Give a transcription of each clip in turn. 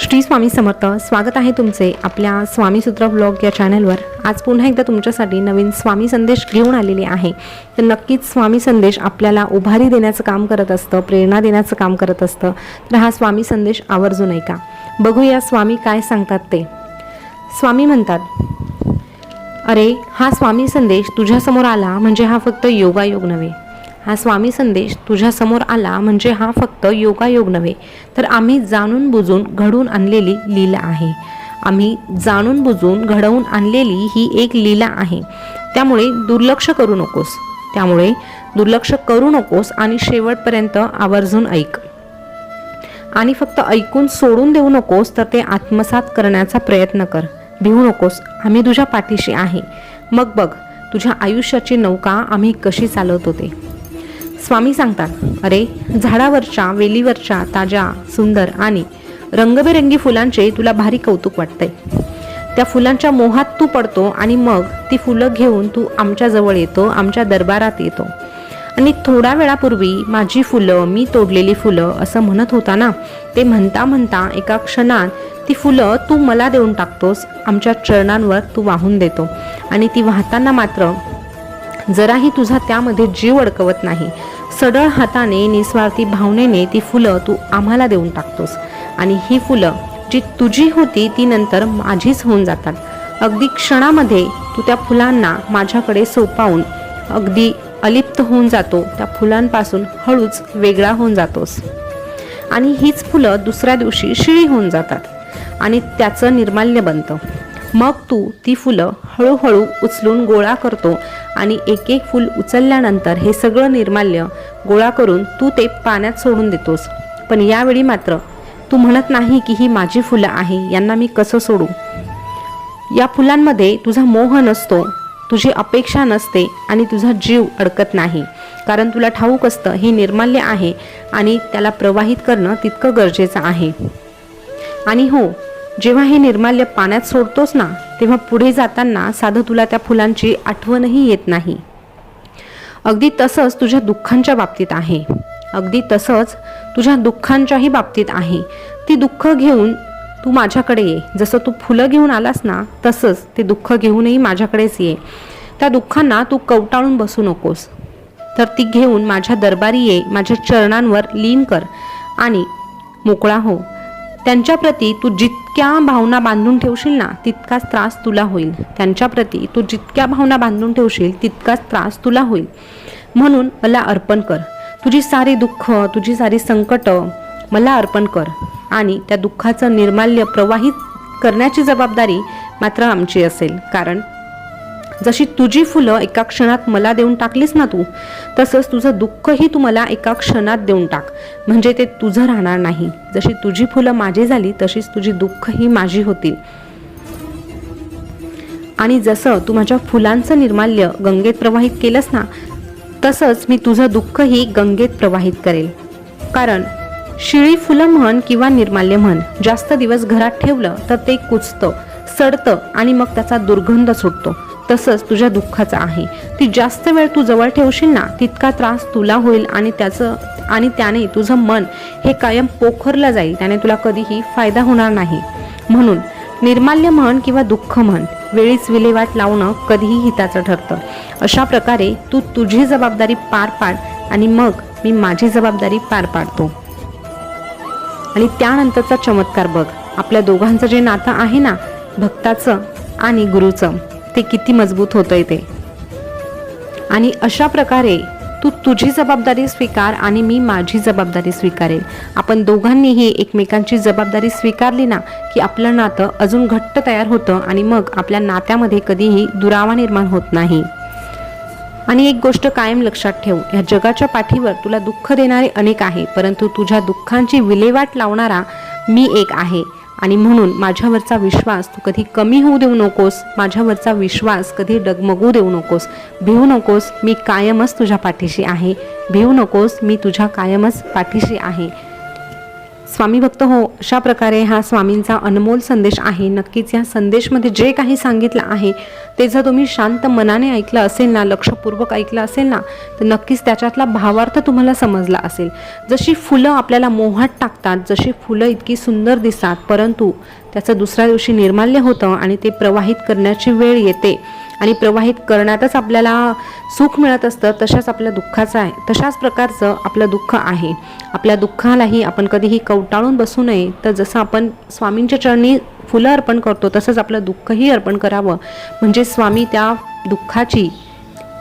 श्री स्वामी समर्थ स्वागत आहे तुमचे आपल्या स्वामीसूत्र ब्लॉग या चॅनलवर आज पुन्हा एकदा तुमच्यासाठी नवीन स्वामी संदेश घेऊन आलेले आहे. तर नक्कीच स्वामी संदेश आपल्याला उभारी देण्याचं काम करत असतं प्रेरणा देण्याचं काम करत असतं. तर हा स्वामी संदेश आवर्जून ऐका. बघूया स्वामी काय सांगतात ते. स्वामी म्हणतात अरे हा स्वामी संदेश तुझ्यासमोर आला म्हणजे हा फक्त योगायोग नव्हे. हा स्वामी संदेश तुझ्यासमोर आला म्हणजे हा फक्त योगायोग नव्हे तर आम्ही जाणून बुजून घडवून आणलेली लीला आहे. आम्ही जाणून बुजून घडवून आणलेली ही एक लीला आहे. त्यामुळे दुर्लक्ष करू नकोस. त्यामुळे दुर्लक्ष करू नकोस आणि शेवटपर्यंत आवर्जून ऐक. आणि फक्त ऐकून सोडून देऊ नकोस तर ते आत्मसात करण्याचा प्रयत्न कर. भिवू नकोस. आम्ही तुझ्या पाठीशी आहे. मग बघ तुझ्या आयुष्याची नौका आम्ही कशी चालवतो ते स्वामी सांगतात अरे झाडावरच्या वेलीवरच्या ताज्या सुंदर आणि रंगबेरंगी फुलांचे तुला भारी कौतुक वाटतंय. त्या फुलांच्या मोहात तू पडतो आणि मग ती फुलं घेऊन तू आमच्या जवळ येतो आमच्या दरबारात येतो. आणि थोड्या वेळापूर्वी माझी फुलं मी तोडलेली फुलं असं म्हणत होता ना ते म्हणता म्हणता एका क्षणात ती फुलं तू मला देऊन टाकतोस आमच्या चरणांवर तू वाहून देतो. आणि ती वाहताना मात्र जराही तुझा त्यामध्ये जीव अडकवत नाही. सडळ हाताने निस्वार्थी भावनेने ती फुलं तू आम्हाला देऊन टाकतोस. आणि ही फुलं जी तुझी होती ती नंतर माझीच होऊन जातात. अगदी क्षणामध्ये तू त्या फुलांना माझ्याकडे सोपावून अगदी अलिप्त होऊन जातो त्या फुलांपासून हळूच वेगळा होऊन जातोस. आणि हीच फुलं दुसऱ्या दिवशी शिळी होऊन जातात आणि त्याचं निर्माल्य बनतं. मग तू ती फुलं हळूहळू उचलून गोळा करतो आणि एक एक फूल उचलल्यानंतर हे सगळं निर्माल्य गोळा करून तू ते पाण्यात सोडून देतोस. पण यावेळी मात्र तू म्हणत नाही की ही माझी फुलं आहे यांना मी कसं सोडू? या फुलांमध्ये तुझा मोह नसतो तुझी अपेक्षा नसते आणि तुझा जीव अडकत नाही. कारण तुला ठाऊक असतं हे निर्माल्य आहे आणि त्याला प्रवाहित करणं तितकं गरजेचं आहे. आणि हो जेव्हा हे निर्माल्य पाण्यात सोडतोस ना तेव्हा पुढे जाताना साधं तुला त्या फुलांची आठवणही येत नाही. अगदी तसंच तुझ्या दुःखांच्या बाबतीत आहे. अगदी तसंच तुझ्या दुःखांच्याही बाबतीत आहे. ती दुःख घेऊन तू माझ्याकडे ये. जसं तू फुलं घेऊन आलास ना तसंच ते दुःख घेऊनही माझ्याकडेच ये. त्या दुःखांना तू कवटाळून बसू नकोस. तर ती घेऊन माझ्या दरबारी ये माझ्या चरणांवर लीन कर आणि मोकळा हो. त्यांच्याप्रती तू जितक्या भावना बांधून ठेवशील ना तितकाच त्रास तुला होईल. त्यांच्याप्रती तू जितक्या भावना बांधून ठेवशील तितकाच त्रास तुला होईल. म्हणून मला अर्पण कर. तुझी सारी दुःख तुझी सारी संकट मला अर्पण कर. आणि त्या दुःखाचं निर्माल्य प्रवाहित करण्याची जबाबदारी मात्र आमची असेल. कारण जशी तुझी फुलं एका क्षणात मला देऊन टाकलीस ना तू तसंच तुझं दुःखही तू मला एका क्षणात देऊन टाक. म्हणजे ते तुझं राहणार नाही. जशी तुझी फुलं माझी झाली तशीच तुझी दुःखही माझी होतील. आणि जसं तू माझ्या फुलांचं निर्माल्य गंगेत प्रवाहित केलंस ना तसंच मी तुझं दुःखही गंगेत प्रवाहित करेल. कारण शिळी फुलं म्हण किंवा निर्माल्य म्हण जास्त दिवस घरात ठेवलं तर ते कुचतं सडतं आणि मग त्याचा दुर्गंध सुटतो. तसंच तुझ्या दुःखाचं आहे. ती जास्त वेळ तू जवळ ठेवशील ना तितका त्रास तुला होईल आणि त्याचं आणि त्याने तुझं मन हे कायम पोखरलं जाईल त्याने तुला कधीही फायदा होणार नाही. म्हणून निर्माल्य म्हण किंवा दुःख म्हण वेळीच विल्हेवाट लावणं कधीही हिताचं ठरतं. अशा प्रकारे तू तुझी जबाबदारी पार पाड आणि मग मी माझी जबाबदारी पार पाडतो. आणि त्यानंतरचा चमत्कार बघ. आपल्या दोघांचं जे नातं आहे ना भक्ताचं आणि गुरुचं. ते किती मजबूत होतंय ते. आणि अशा प्रकारे तू तुझी जबाबदारी स्वीकार आणि मी माझी जबाबदारी स्वीकारेल आपण दोघांनीही एकमेकांची जबाबदारी स्वीकारली ना की आपलं नातं अजून घट्ट तयार होतं आणि मग आपल्या नात्यामध्ये कधीही दुरावा निर्माण होत नाही. आणि एक गोष्ट कायम लक्षात ठेव ह्या जगाच्या पाठीवर तुला दुःख देणारे अनेक आहे परंतु तुझ्या दुःखांची विल्हेवाट लावणारा मी एक आहे. आणि म्हणून माझ्यावरचा विश्वास तू कधी कमी होऊ देऊ नकोस माझ्यावरचा विश्वास कधी डगमगू देऊ नकोस. भिवू नकोस मी कायमच तुझ्या पाठीशी आहे. भिवू नकोस मी तुझ्या कायमच पाठीशी आहे. स्वामी भक्त हो अशा प्रकारे हा स्वामींचा अनमोल संदेश आहे. नक्कीच या संदेशमध्ये जे काही सांगितलं आहे ते जर तुम्ही शांत मनाने ऐकलं असेल ना लक्षपूर्वक ऐकलं असेल ना तर नक्कीच त्याच्यातला भावार्थ तुम्हाला समजला असेल. जशी फुलं आपल्याला मोहात टाकतात जशी फुलं इतकी सुंदर दिसतात परंतु त्याचं दुसऱ्या दिवशी निर्माल्य होतं आणि ते प्रवाहित करण्याची वेळ येते. आणि प्रवाहित करण्यातच आपल्याला सुख मिळत असतं तशाच आपल्या दुःखाचं आहे. तशाच प्रकारचं आपलं दुःख आहे. आपल्या दुःखालाही आपण कधीही कवटाळून बसू नये. तर जसं आपण स्वामींच्या चरणी फुलं अर्पण करतो तसंच आपलं दुःखही अर्पण करावं. म्हणजे स्वामी त्या दुःखाची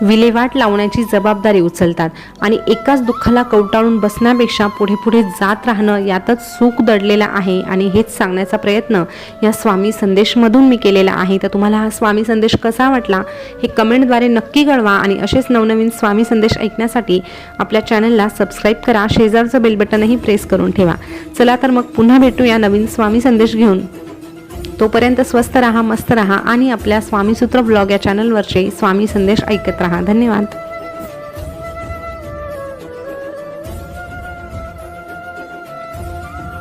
विल्हेवाट लावण्याची जबाबदारी उचलतात आणि एकाच दुःखाला कवटाळून बसण्यापेक्षा पुढे पुढे जात राहणं यातच सुख दडलेलं आहे. आणि हेच सांगण्याचा प्रयत्न या स्वामी संदेशमधून मी केलेला आहे. तर तुम्हाला हा स्वामी संदेश कसा वाटला? हे कमेंटद्वारे नक्की कळवा आणि असेच नवनवीन स्वामी संदेश ऐकण्यासाठी आपल्या चॅनलला सबस्क्राईब करा. शेजारचं बेल बटनही प्रेस करून ठेवा. चला तर मग पुन्हा भेटूया नवीन स्वामी संदेश घेऊन. तोपर्यंत स्वस्त राहा मस्त राहा आणि आपल्या स्वामीसूत्र ब्लॉग या चॅनलवरचे स्वामी संदेश ऐकत राहा. धन्यवाद.